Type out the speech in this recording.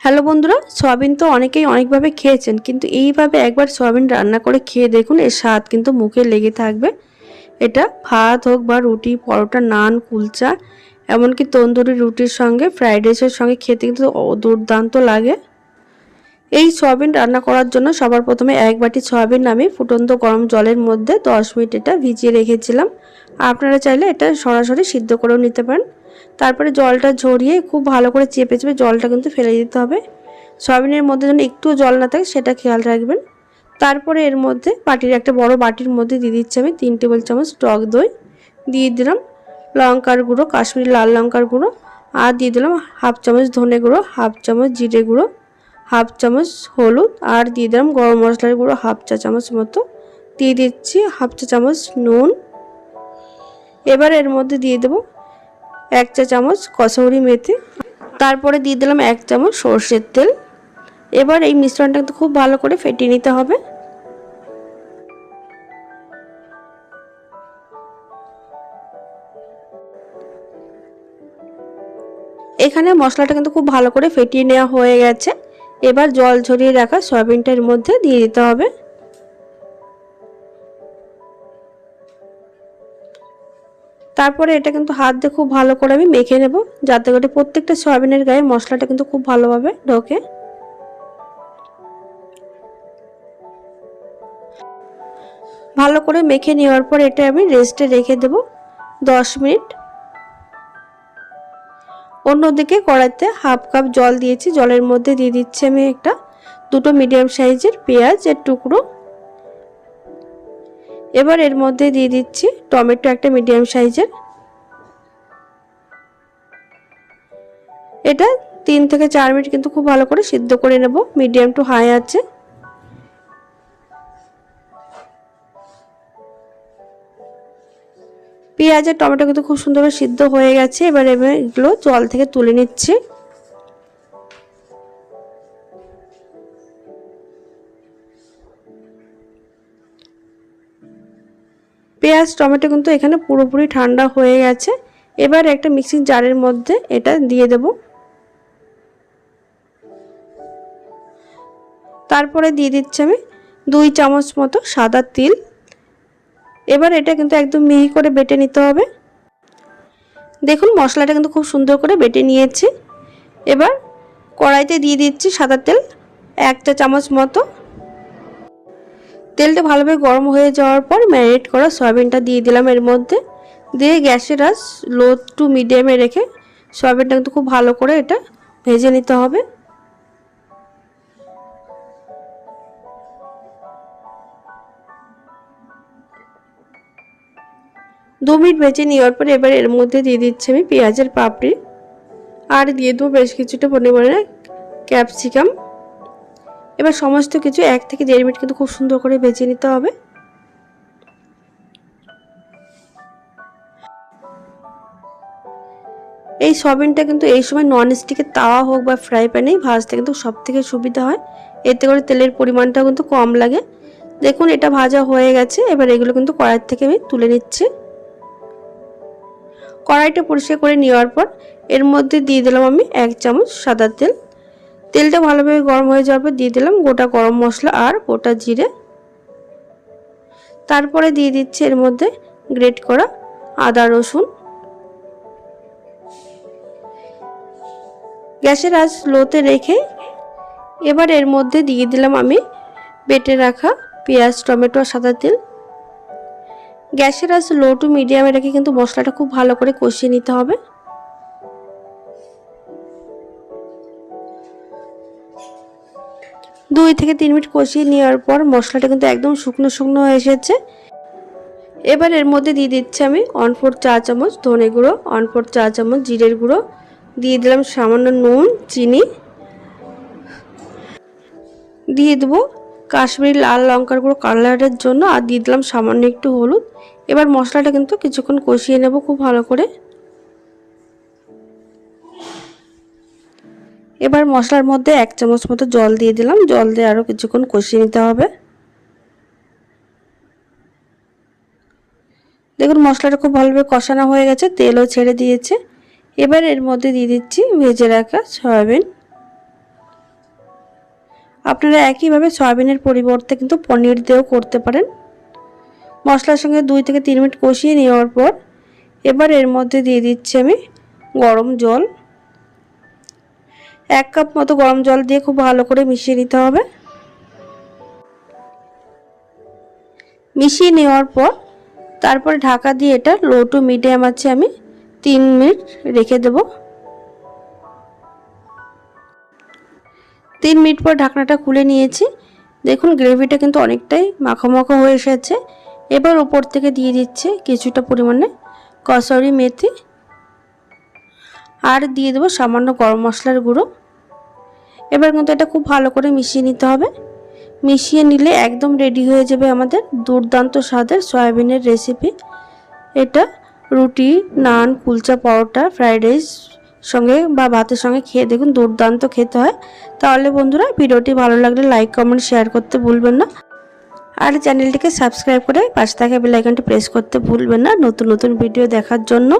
Hello বন্ধুরা, soybean তো অনেকেই অনেকভাবে খেয়েছেন, কিন্তু এইভাবে একবার সয়াবিন রান্না করে খেয়ে দেখুন, এর স্বাদ কিন্তু মুখে লেগে থাকবে। এটা ভাত হোক বা রুটি, পরোটা, নান, কুলচা, এমনকি তন্দুরি রুটির সঙ্গে, ফ্রাইড রাইসের সঙ্গে খেতে কিন্তু দুর্দান্ত লাগে। এই সয়াবিন রান্না করার জন্য সবার প্রথমে এক বাটি সয়াবিন আমি ফুটন্ত গরম জলের মধ্যে দশ মিনিট এটা ভিজিয়ে রেখেছিলাম। আপনারা চাইলে এটা সরাসরি সিদ্ধ করেও নিতে পারেন। তারপরে জলটা ঝরিয়ে খুব ভালো করে চেপে চেপে জলটা কিন্তু ফেলে দিতে হবে। সয়াবিনের মধ্যে যেন একটুও জল না থাকে সেটা খেয়াল রাখবেন। তারপরে এর মধ্যে বাটির একটা বড় বাটির মধ্যে দিয়ে দিচ্ছি আমি তিন টেবিল চামচ টক দই, দিয়ে দিলাম লঙ্কার গুঁড়ো, কাশ্মীরি লাল লঙ্কার গুঁড়ো, আর দিয়ে দিলাম হাফ চামচ ধনে গুঁড়ো, হাফ চামচ জিরে গুঁড়ো, হাফ চামচ হলুদ, আর দিয়ে দিলাম গরম মশলার গুঁড়ো হাফ চা চামচ মতো। দিয়ে দিচ্ছি হাফ চা চামচ নুন। এবার এর মধ্যে দিয়ে দেবো এক চা চামচ কসৌরি মেথি। তারপরে দিয়ে দিলাম এক চামচ সর্ষের তেল। এবার এই মিশ্রণটা খুব ভালো করে ফেটিয়ে নিতে হবে। এখানে মশলাটা কিন্তু খুব ভালো করে ফেটিয়ে নেওয়া হয়ে গেছে। এবার জল ঝরিয়ে রাখা সয়াবিনটার মধ্যে দিয়ে দিতে হবে। তারপরে এটা কিন্তু হাত দিয়ে খুব ভালো করে আমি মেখে নেব, যাতে করে প্রত্যেকটা সয়াবিনের গায়ে মশলাটা কিন্তু খুব ভালোভাবে ঢোকে। ভালো করে মেখে নেওয়ার পর এটা আমি রেস্টে রেখে দেব দশ মিনিট। অন্যদিকে কড়াইতে হাফ কাপ জল দিয়েছি, জলের মধ্যে দিয়ে দিচ্ছি আমি একটা দুটো মিডিয়াম সাইজের পেঁয়াজ এর টুকরো। এবার এর মধ্যে দিয়ে দিচ্ছি টমেটো একটা মিডিয়াম সাইজের। এটা তিন থেকে চার মিনিট কিন্তু খুব ভালো করে সিদ্ধ করে নেব, মিডিয়াম টু হাই আছে। পেঁয়াজ আর টমেটো কিন্তু খুব সুন্দরভাবে সিদ্ধ হয়ে গেছে, এবার এবার এগুলো জল থেকে তুলে নিচ্ছি। পেঁয়াজ, টমেটো কিন্তু এখানে পুরোপুরি ঠান্ডা হয়ে গেছে। এবার একটা মিক্সিং জারের মধ্যে এটা দিয়ে দেব। তারপরে দিয়ে দিচ্ছি আমি দুই চামচ মতো সাদা তিল। এবার এটা কিন্তু একদম মিহি করে বেটে নিতে হবে। দেখুন, মশলাটা কিন্তু খুব সুন্দর করে বেটে নিয়েছি। এবার কড়াইতে দিয়ে দিচ্ছি সাদা তেল, একটা চামচ মতো তেলটা ভালোভাবে গরম হয়ে যাওয়ার পর ম্যারিনেট করা সয়াবিনটা দিয়ে দিলাম এর মধ্যে। দিয়ে গ্যাসের আস লো টু মিডিয়ামে রেখে সয়াবিনটা কিন্তু খুব ভালো করে এটা ভেজে নিতে হবে। দু মিনিট ভেজে নেওয়ার পর এবার এর মধ্যে দিয়ে দিচ্ছি আমি পেঁয়াজের পাপড়ি। আর দিয়ে দেবো বেশ কিছুটা পরিমাণে ক্যাপসিকাম। এবার সমস্ত কিছু এক থেকে দেড় মিনিট কিন্তু খুব সুন্দর করে ভেজে নিতে হবে। এই সবিনটা কিন্তু এই সময় নন স্টিকের তাওয়া হোক বা ফ্রাই প্যানেই ভাজতে কিন্তু সব থেকে সুবিধা হয়। এতে করে তেলের পরিমাণটাও কিন্তু কম লাগে। দেখুন, এটা ভাজা হয়ে গেছে। এবার এগুলো কিন্তু কড়াই থেকে আমি তুলে নিচ্ছি। কড়াইটা পরিষ্কার করে নেওয়ার পর এর মধ্যে দিয়ে দিলাম আমি এক চামচ সাদা তেল। তেলটা ভালোভাবে গরম হয়ে যাওয়ার পর দিয়ে দিলাম গোটা গরম মশলা আর গোটা জিরে। তারপরে দিয়ে দিচ্ছি এর মধ্যে গ্রেট করা আদা রসুন। গ্যাসের আজ লোতে রেখে এবার এর মধ্যে দিয়ে দিলাম আমি বেটে রাখা পেঁয়াজ, টমেটো আর সাদা তেল। গ্যাসের আজ লো টু মিডিয়ামে রেখে কিন্তু মশলাটা খুব ভালো করে কষিয়ে নিতে হবে। দুই থেকে তিন মিনিট কষিয়ে নেওয়ার পর মশলাটা কিন্তু একদম শুকনো শুকনো হয়ে এসেছে। এবার এর মধ্যে দিয়ে দিচ্ছি আমি ওয়ান ফোর চা চামচ ধনে গুঁড়ো ওয়ান ফোর চা চামচ জিরের গুঁড়ো, দিয়ে দিলাম সামান্য নুন, চিনি। দিয়ে দেবো কাশ্মীরি লাল লঙ্কার গুঁড়ো কালারের জন্য আর দিয়ে দিলাম সামান্য একটু হলুদ। এবার মশলাটা কিন্তু কিছুক্ষণ কষিয়ে নেব খুব ভালো করে। এবার মশলার মধ্যে এক চামচ মতো জল দিয়ে দিলাম। জল দিয়ে আরও কিছুক্ষণ কষিয়ে নিতে হবে। দেখুন, মশলাটা খুব ভালোভাবে কষানো হয়ে গেছে, তেলও ছেড়ে দিয়েছে। এবার এর মধ্যে দিয়ে দিচ্ছি ভেজে রাখা সয়াবিন। আপনারা একইভাবে সয়াবিনের পরিবর্তে কিন্তু পনির দিয়েও করতে পারেন। মশলার সঙ্গে দুই থেকে তিন মিনিট কষিয়ে নেওয়ার পর এবার এর মধ্যে দিয়ে দিচ্ছি আমি গরম জল। এক কাপ মতো গরম জল দিয়ে খুব ভালো করে মিশিয়ে নিতে হবে। মিশিয়ে নেওয়ার পর তারপরে ঢাকা দিয়ে এটা লো টু মিডিয়াম আছে আমি তিন মিনিট রেখে দেব। তিন মিনিট পর ঢাকনাটা খুলে নিয়েছি। দেখুন গ্রেভিটা কিন্তু অনেকটাই মাখো হয়ে এসেছে। এবার উপর থেকে দিয়ে দিচ্ছে কিছুটা পরিমাণে কসরি মেথি। আর দিয়ে দেবো সামান্য গরম মশলার গুঁড়ো। এবার কিন্তু এটা খুব ভালো করে মিশিয়ে নিতে হবে। মিশিয়ে নিলে একদম রেডি হয়ে যাবে আমাদের দুর্দান্ত স্বাদের সয়াবিনের রেসিপি এটা রুটি, নান, কুলচা, পরোটা ফ্রাইড রাইস সঙ্গে বা ভাতের সঙ্গে খেয়ে দেখুন দুর্দান্ত খেতে হয়। তাহলে বন্ধুরা ভিডিওটি ভালো লাগলে লাইক কমেন্ট শেয়ার করতে ভুলবেন না। আর চ্যানেলটিকে সাবস্ক্রাইব করে পাশে থাকা বেলাইকনটি প্রেস করতে ভুলবেন না নতুন নতুন ভিডিও দেখার জন্য।